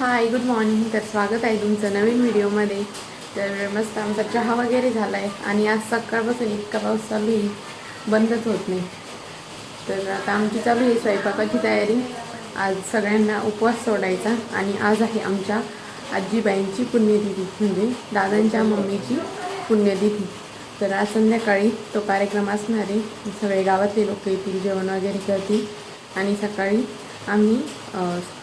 Hi good morning तर स्वागत आहे तुमचं नवीन व्हिडिओमध्ये. तर मस्त आमचा चहा वगैरे झाला आहे आणि आज सकाळपासून इतका पाऊस चालू आहे बंदच होत नाही. तर आता आमची चालू आहे स्वयंपाकाची तयारी. आज सगळ्यांना उपवास सोडायचा आणि आज आहे आमच्या आजीबाईंची पुण्यतिथी म्हणजे दादांच्या मम्मीची पुण्यतिथी. तर आज संध्याकाळी तो कार्यक्रम असणार आहे. सगळे गावातले लोक येतील जेवण वगैरे करतील आणि सकाळी आम्ही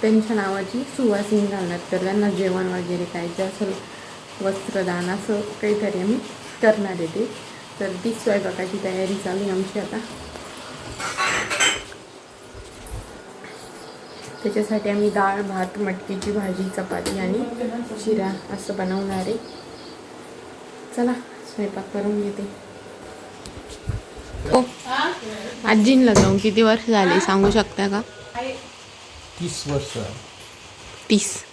त्यांच्या नावाची सुवासिनी घालणार. तर त्यांना जेवण वगैरे काय जे असेल वस्त्रदान असं काहीतरी आम्ही करणार आहे ते. तर तीच स्वयंपाकाची तयारी चालू आहे आमची आता. त्याच्यासाठी आम्ही डाळ भात मटकीची भाजी चपाती आणि शिरा असं बनवणार आहे. चला स्वयंपाक करून घेते. हो आजींला जाऊन किती वर्ष झाले सांगू शकता का? तीस वर्ष. तीस.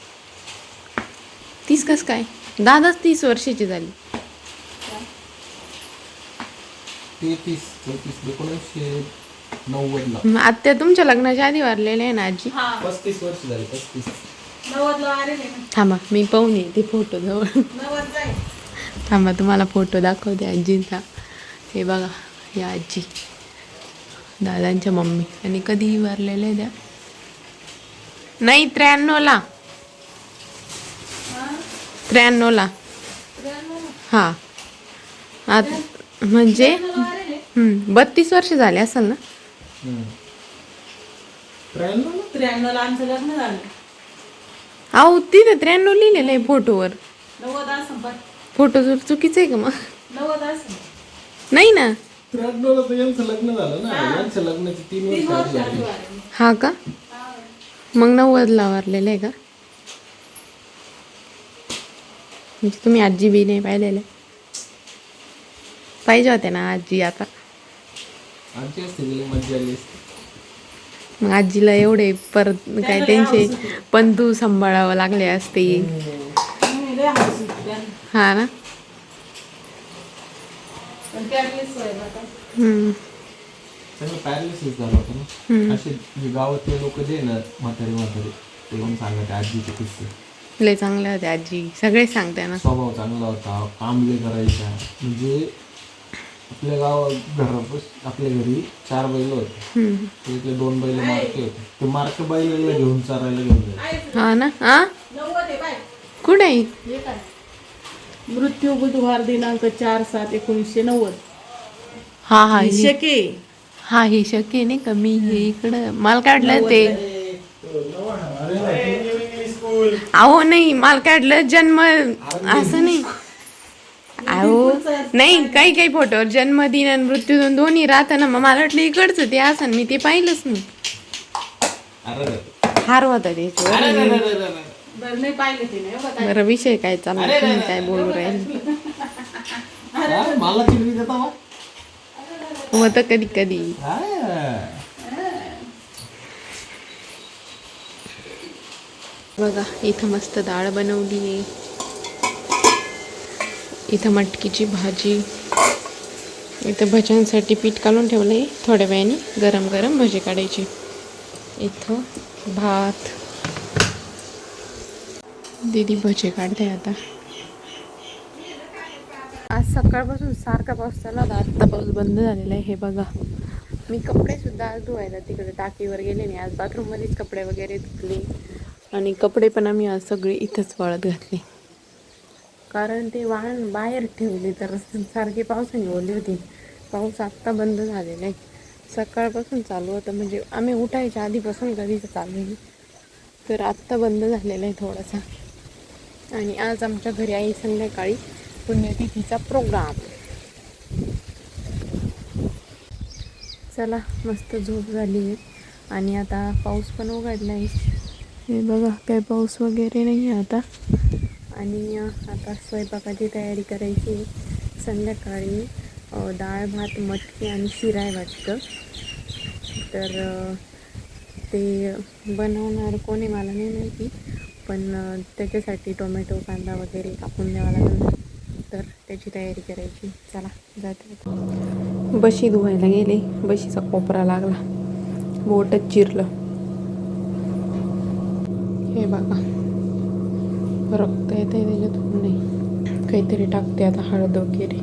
तीस कस काय? दादाच तीस वर्षाची झाली. तेहतीस चौतीस एकोणीसशे नव्वदला. मग आत्या तुमच्या लग्नाच्या आधी वारलेले आहे ना आजी? पस्तीस वर्ष झाले पस्तीस. नव्वदला आले ना. थांबा मी पाहून येते फोटो जवळ. नव्वद थांबा तुम्हाला फोटो दाखवते आजींचा. हे बघा ही आजी. दादांच्या मम्मी. आणि कधीही वारलेले आहे त्या. नाही त्र्याण्णवला. त्र्याण्णवला. हा. आत म्हणजे? हम्म, बत्तीस वर्ष झाले असेल ना? त्र्याण्णव आमचं लग्न झालं. अहो तिथे त्र्याण्णव लिहिलेलं आहे फोटोवर. फोटो जर चुकीचं आहे का मग? नाही ना. त्र्याण्णवला तर यांचं लग्न झालं ना. लग्नाचे तीन वर्ष. हा का? मग नव्वदला वारलेलं आहे का? म्हणजे तुम्ही आजी बी नाही पाहिलेलं. पाहिजे होते ना आजी आता. मग आजीला एवढे परत काय त्यांचे पंतू सांभाळावं लागले असते. हा ना पण त्यावेळेस स्वयंपाक. हम्म. त्यांना पॅरालिसिस झाला होता ना. असे जे गावातले लोक जे ना म्हातारे म्हातारे ते पण सांगते आजीचे किस्से. लय चांगले होते आजी. सगळे सांगते ना. स्वभाव चांगला होता कामले करायचा. म्हणजे आपल्या गावात घरापास आपल्या घरी चार बैल होते. त्यातले दोन बैल मारके होते. ते मारके बैलाला घेऊन चारायला घेऊन जायचे हा ना? हा? कुठे आहे? हे काय मृत्यू बुधवार दिनांक चार सात एकोणीसशे नव्वद. हा हा. हे- शके. हा हे शक्य नाही का? मी हे इकडं मला काढलं ते. अहो नाही मला काढलं जन्म असं नाही. अहो नाही काही काही फोटोवर जन्मदिन आणि मृत्यूदिन दोन्ही राहतं ना. मग मला वाटलं इकडचं ते असं मी ते पाहिलंच नाही. हार होता त्याच्यावर. बरं ते बरं विषय काय चालला? काय बोलू राहील अरे, मला चिरवी देता बा. होतं कधी कधी. बघा इथं मस्त डाळ बनवली आहे. इथं मटकीची भाजी. इथं भज्यांसाठी पीठ काढून ठेवलं आहे थोड्या वेळाने गरम गरम भजी काढायची. इथं भात. दीदी भजे काढते आता. सकाळपासून सारखा पाऊस चालला होता आत्ता पाऊस बंद झालेला आहे. हे बघा. मी कपडे सुद्धा आज धुवायला तिकडे टाकीवर गेले नाही. आज बाथरूममध्येच कपडे वगैरे धुतले. आणि कपडे पण आम्ही आज सगळे इथंच वाळत घातले. कारण ते वाहन बाहेर ठेवले तर सारखे पावसाने ओले होते. पाऊस आत्ता बंद झालेला आहे. सकाळपासून चालू होतं. म्हणजे आम्ही उठायच्या आधीपासून कधीच चालू आहे. तर आत्ता बंद झालेला आहे थोडासा. आणि आज आमच्या घरी आई संध्याकाळी. पुण्यतिथीचा प्रोग्राम. चला मस्त झोप झाली आहे. आणि आता पाऊस पण उघडला आहे हे बघा काय पाऊस वगैरे नाही आहे आता. आणि आता स्वयंपाकाची तयारी करायची आहे. संध्याकाळी डाळ भात मटकी आणि शिरा आहे वाटतं. तर ते बनवणार कोणी मला नाही माहिती. पण त्याच्यासाठी टोमॅटो कांदा वगैरे कापून द्यावा लागेल. तर त्याची तयारी करायची. चला जाते बशी धुवायला गेले. बशीचा कोपरा लागला. बोटच चिरलं. हे बघा. रक्त येत आहे त्याच्यातून नाही. काहीतरी टाकते आता हळद वगैरे.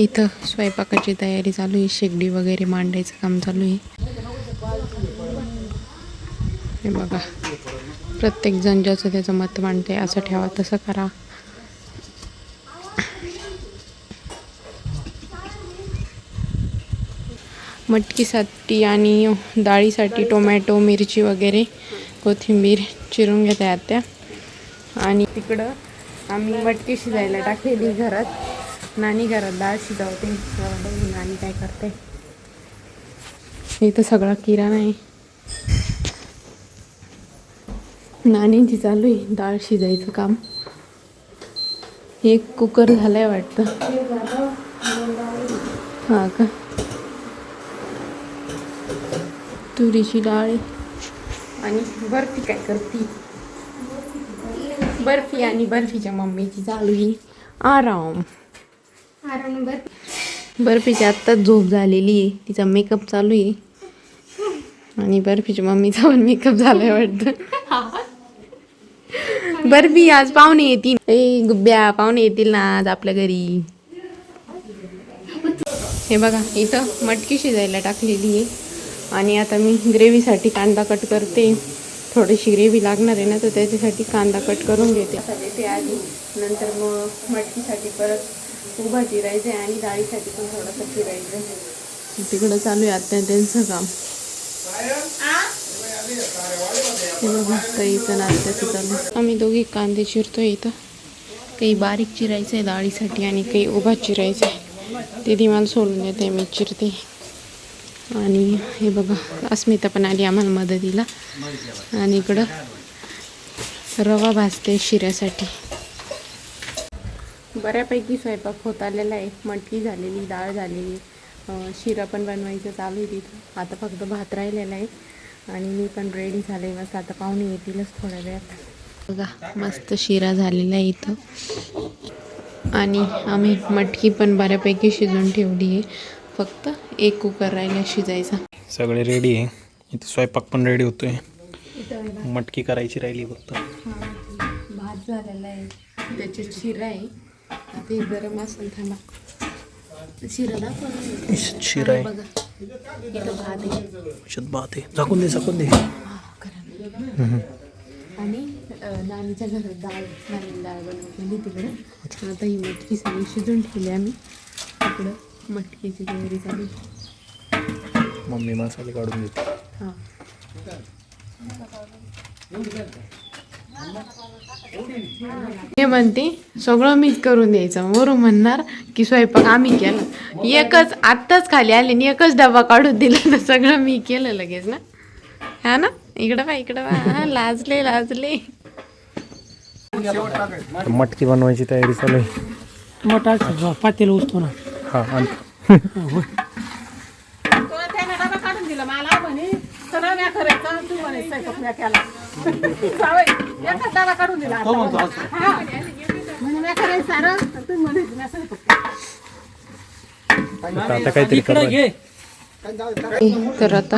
इथं स्वयंपाकाची तयारी चालू आहे. शेगडी वगैरे मांडायचं काम चालू आहे. हे बघा. प्रत्येक जण ज्याचं त्याचं मत मांडते असं ठेवा तसं करा. मटकीसाठी आणि डाळीसाठी टोमॅटो मिरची वगैरे कोथिंबीर चिरून घेत आहे आत्या. आणि तिकडं आम्ही मटकी शिजायला टाकलेली घरात. नानी घरात डाळ शिजवते. नानी काय करते. इथं सगळा किराणा आहे. नानींची चालू आहे डाळ शिजायचं काम. एक कुकर झालंय वाटतं. हां का? तुरीची डाळ. आणि बर्फी काय करती? बर्फी आणि बर्फीच्या मम्मीची चालू ही आराम बर्फीची आत्ताच झोप झालेली आहे. तिचा मेकअप चालू आहे. आणि बर्फीच्या मम्मीचा पण मेकअप झालाय वाटतं. बर्फी आज पाहुणे येतील. ए गुब्ब्या पाहुणे येतील ना आज आपल्या घरी. हे बघा इथं मटकी शिजायला टाकलेली आहे. आणि आता मी ग्रेव्हीसाठी कांदा कट करते. थोडीशी ग्रेव्ही लागणार आहे ना तर त्याच्यासाठी कांदा कट करून घेते. आता आधी नंतर मग मटकीसाठी परत उभा चिरायचं आहे आणि डाळीसाठी पण थोडंसं चिरायचं. तिकडं चालू आहे आता त्यांचं काम. हे बघा काहीचं नाश्त्याचं चालू आम्ही दोघी कांदे चिरतो इथं. काही बारीक चिरायचं आहे डाळीसाठी आणि काही उभा चिरायचं आहे ते मला सोडून देते मी चिरते. आणि हे बघा अस्मिता पण आली आम्हाला मदतीला. आणि इकडं रवा भाजते शिऱ्यासाठी. बऱ्यापैकी स्वयंपाक होत आलेला आहे. मटकी झालेली डाळ झालेली. शिरा पण बनवायचं चालू आहे तिथं. आता फक्त भात राहिलेला आहे. आणि मी पण रेडी झाले. मस्त आता पाहुणे येतीलच थोड्या वेळात. बघा मस्त शिरा झालेला आहे इथं. आणि आम्ही मटकी पण बऱ्यापैकी शिजून ठेवली आहे. फक्त एक कुकर राहिला शिजायचा. सगळे रेडी आहे. इथे स्वयंपाक पण रेडी होतोय. मटकी करायची राहिली फक्त. भात झालेला आहे. त्याच्यात शिरा आहे. आता हे गरम असेल थांबा. शिरा दाखवा. शिरा आहे. बघा. इथं भात आहे. भात आहे. झाकून दे झाकून दे. आणि नानीच्या घरात डाळ नानी डाळ बनवलेली तिकडं. आता ही मटकी सगळी शिजून ठेवली आम्ही. तिकडं. मटकीची तयारी चालू. मम्मी मसाले काढून देते. हां. हे म्हणते सगळं मीच करून द्यायचं. वरून म्हणणार की स्वयंपाक आम्ही केला. एकच आत्ताच खाली आले आणि एकच डबा काढून दिला तर सगळं मी केलं लगेच ना. हा ना? इकडं बा इकडं बा. हा, लाजले लाजले. मटकी बनवायची तयारी चालू आहे. मोठा पातेल उचतो ना हा आणि. त्याने डबा काढून दिला? मला म्हणे सगळं म्या करायचा तू म्हणे स्वयंपाक म्या केला. जावई, एकच डबा काढून दिला हा. म्हणे म्या करायचं सारं. तू म्हणे म्या स्वयंपाक केला. आता काहीतरी करणार. तर आता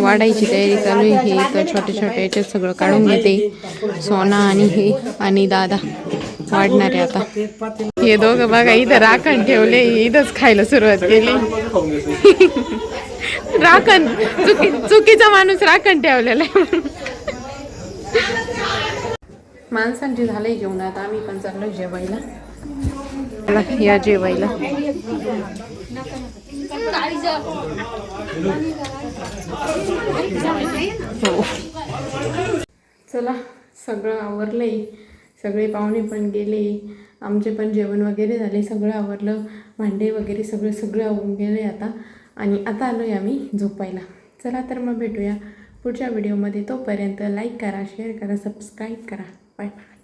वाढायची तयारी चालू आहे. हे तर छोटे छोटे याच्यात सगळं काढून घेते. सोना आणि हे आणि दादा. वाढणार आहे आता. हे दोघं बघा इथं राखण ठेवले इथंच खायला सुरुवात केली. राखण चुकी चुकीचा माणूस राखण ठेवलेला आहे माणसांची झालंय जेवण आता आम्ही पण चाललो जेवायला. या जेवायला. हो. चला सगळं आवरलंय. सगळे पाहुणे पण गेले आमचे पण जेवण वगैरे झाले सगळं आवरलं भांडे वगैरे सगळं सगळं आवरून गेले आता. आणि आता आलो आहे आम्ही झोपायला. चला तर मग भेटूया पुढच्या व्हिडिओमध्ये. तोपर्यंत लाईक करा शेअर करा सबस्क्राईब करा. Bye bye